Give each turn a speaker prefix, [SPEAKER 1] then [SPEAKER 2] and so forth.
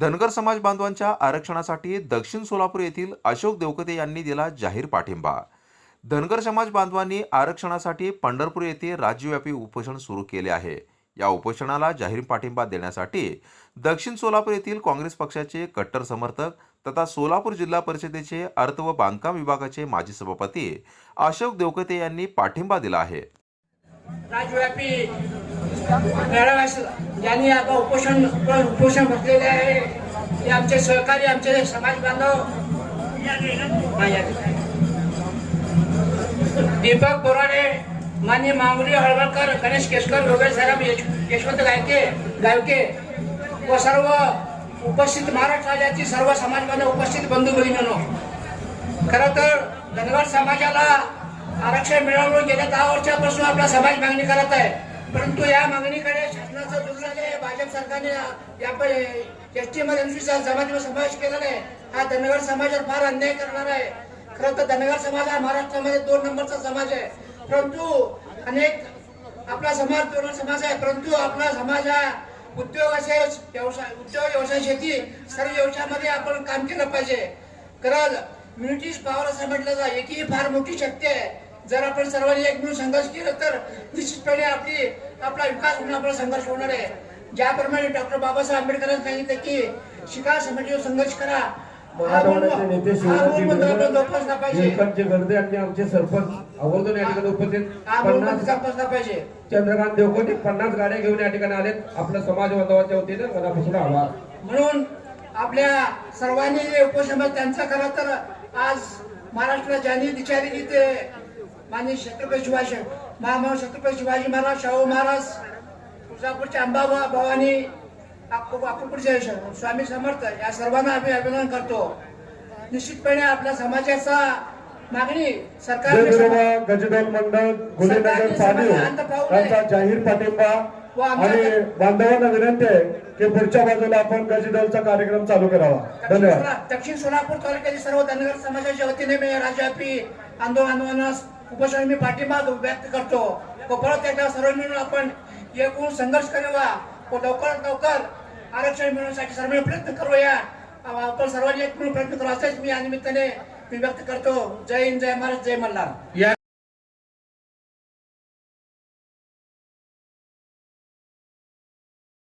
[SPEAKER 1] धनगर समाज बांधवांच्या आरक्षणासाठी दक्षिण सोलापूर येथील अशोक देवकते यांनी दिला जाहीर पाठिंबा. धनगर समाज बांधवांनी आरक्षणासाठी पंढरपूर येथे राज्यव्यापी उपोषण सुरू केले आहे. या उपोषणाला जाहीर पाठिंबा देण्यासाठी दक्षिण सोलापूर येथील काँग्रेस पक्षाचे कट्टर समर्थक तथा सोलापूर जिल्हा परिषदेचे अर्थ व बांधकाम विभागाचे माजी सभापती अशोक देवकते यांनी पाठिंबा दिला आहे.
[SPEAKER 2] राज्यव्यापी मेळाव्यास ज्यांनी आता उपोषण उपोषण भरलेले आहे ते आमचे सहकारी आमचे समाज बांधव. दीपक बोराडे मान्य मांगुली हळवळकर गणेश केसकर योगेश साहेब यशवंत गायके गायके व सर्व उपस्थित महाराष्ट्र राज्याची सर्व समाज बांधव उपस्थित बंधू भगिनींनो खरं तर धनगर समाजाला आरक्षण मिळवून गेल्या दहा वर्षापासून आपला समाज मागणी करत आहे. परंतु या मागणीकडे शासनाचं दुर्लक्ष सरकारने या एस टी मध्ये जमातीमध्ये समावेश केलेला आहे. हा धनगर समाजावर फार अन्याय करणार आहे. खरं तर धनगर समाज हा महाराष्ट्रामध्ये दोन नंबरचा समाज आहे. परंतु अनेक आपला समाज दोन समाज आहे. परंतु आपला समाज हा उद्योग असेल व्यवसाय उद्योग व्यवसाय शेती सर्व व्यवसायामध्ये आपण काम केलं पाहिजे. कारण म्युनिटीज पॉवर असं म्हटलं जा एक ही फार मोठी शक्ती आहे. जर आपण सर्वांनी एक मिळून संघर्ष केला तर निश्चितपणे आपली आपला विकास होणं आपला संघर्ष होणार आहे. ज्याप्रमाणे डॉक्टर बाबासाहेब आंबेडकरांनी सांगितलं की शिका समाजावर संघर्ष करा. मूळ-
[SPEAKER 3] महाराष्ट्राचे नेते
[SPEAKER 2] मूळ मंत्र आपण जोपासला पाहिजे.
[SPEAKER 3] निळकंठचे गर्दे आणि आमचे सरपंच आवर्जून या ठिकाणी उपस्थित.
[SPEAKER 2] मूळ मंत्र
[SPEAKER 3] पन्नास
[SPEAKER 2] जोपासला पाहिजे.
[SPEAKER 3] चंद्रकांत देवकोटे पन्नास गाड्या घेऊन या ठिकाणी आलेत. आपल्या समाज बांधवाच्या वतीनं मनापासून आभार.
[SPEAKER 2] म्हणून आपल्या सर्वांनी जे उपोषण त्यांचा खरा तर आज महाराष्ट्राला ज्यांनी ते माननीय छत्रपती शिवाजी महामाव छत्रपती शिवाजी महाराज शाहू महाराज तुळजापूरचे अंबाबा भवानी अक्को- अक्कलपूरचे स्वामी समर्थ या सर्वांना आम्ही अभिनंदन करतो. निश्चितपणे आपल्या समाजाचा मागणी
[SPEAKER 3] जयविरोबा गजदल मंडळ गुन्हेनगर यांचा जाहीर पाठिंबा आणि बांधवांना विनंती आहे की पुढच्या बाजूला आपण गजदलचा कार्यक्रम चालू करावा.
[SPEAKER 2] दक्षिण
[SPEAKER 3] धन्यवाद.
[SPEAKER 2] दक्षिण सोलापूर तालुक्यातील सर्व धनगर समाजाच्या वतीने मी राज्यव्यापी आंदोलनास उपोषण मी पाठिंबा व्यक्त करतो. व परत एकदा सर्व मिळून आपण एकूण संघर्ष करूया व लवकरात लवकर आरक्षण मिळवण्यासाठी सर्व प्रयत्न करूया. आपण सर्वांनी एक मिळून प्रयत्न करू. असेच मी या निमित्ताने मी व्यक्त करतो. जय हिंद जय महाराज जय मल्हार.